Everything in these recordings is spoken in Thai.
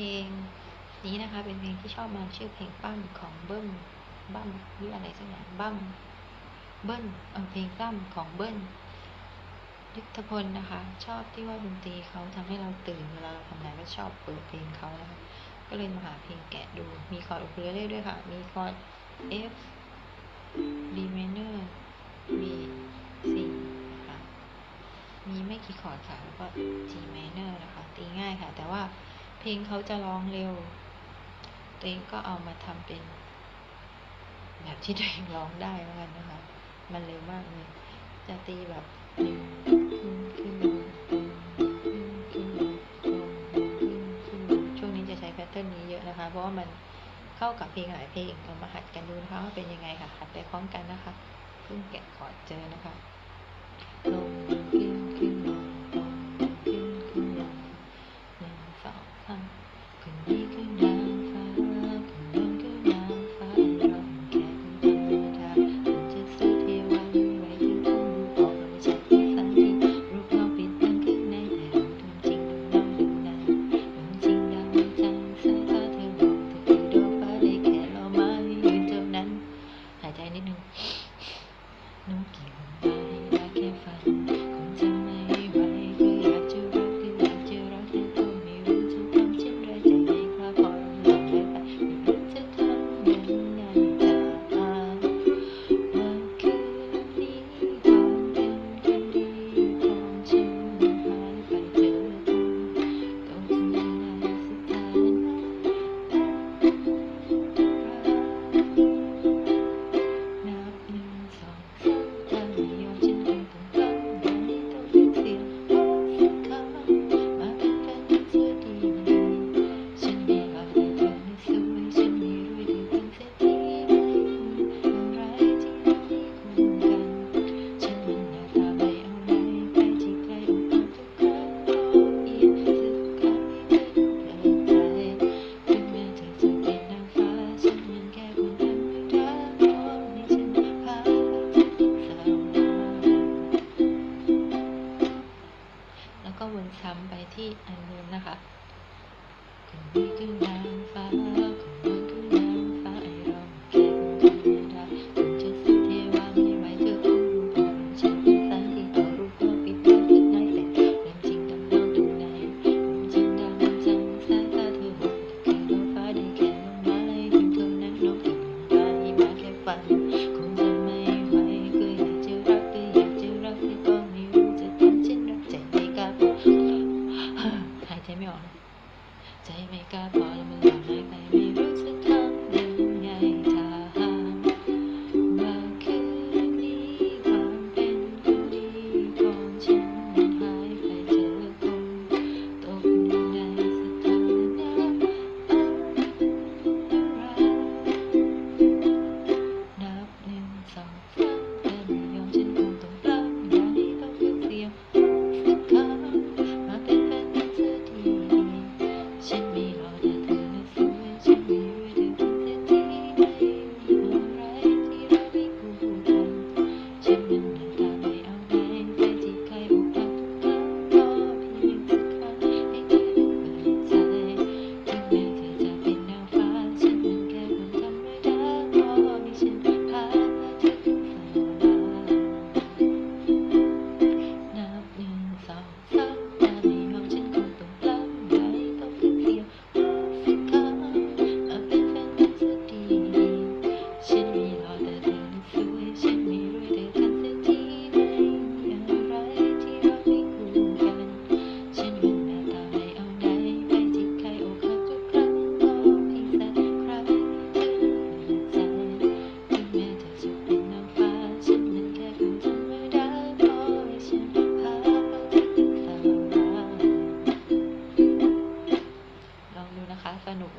พลงนี้นะคะ เป็นเพลงที่ชอบมาชื่อเพลงปั้มของเบิ้มบั้มหรืออะไรสักอย่างบั้มเบิ้ลเพลงบั้มของเบิ้ลยุทธพลนะคะ ชอบที่ว่าดนตรีเขาทำให้เราตื่นเวลาเราทำงานก็ชอบเปิดเพลงเขานะคะก็เลยมาหาเพลงแกะดูมีคอร์ดอุคูเบเล่ด้วยค่ะ มีคอร์ด F D minor B C นะคะมีไม่กี่คอร์ดค่ะ แล้วก็ G minor นะคะ ตีง่ายค่ะ แต่ว่า เพลงเขาจะร้องเร็ว ตัวเองก็เอามาทำเป็น แบบที่ตัวเองร้องได้เหมือนกันนะคะ มันเร็วมากเลย จะตีแบบขึ้นขึ้นขึ้นขึ้นขึ้นขึ้นช่วงนี้จะใช้แพทเทิร์นนี้เยอะนะคะ เพราะว่ามันเข้ากับเพลงหลายเพลงเรามาหัดกันดูนะคะว่าเป็นยังไงค่ะหัดไปพร้อมกันนะคะเพิ่งแกะคอร์ดเจอนะคะ Thank you. มือค้ำไปที่อันนี้นะคะ ถึงมีนางฟ้า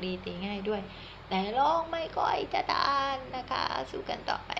ดีตีง่ายด้วยแต่ลองไม่ก้อยจะทานนะคะ สู้กันต่อไป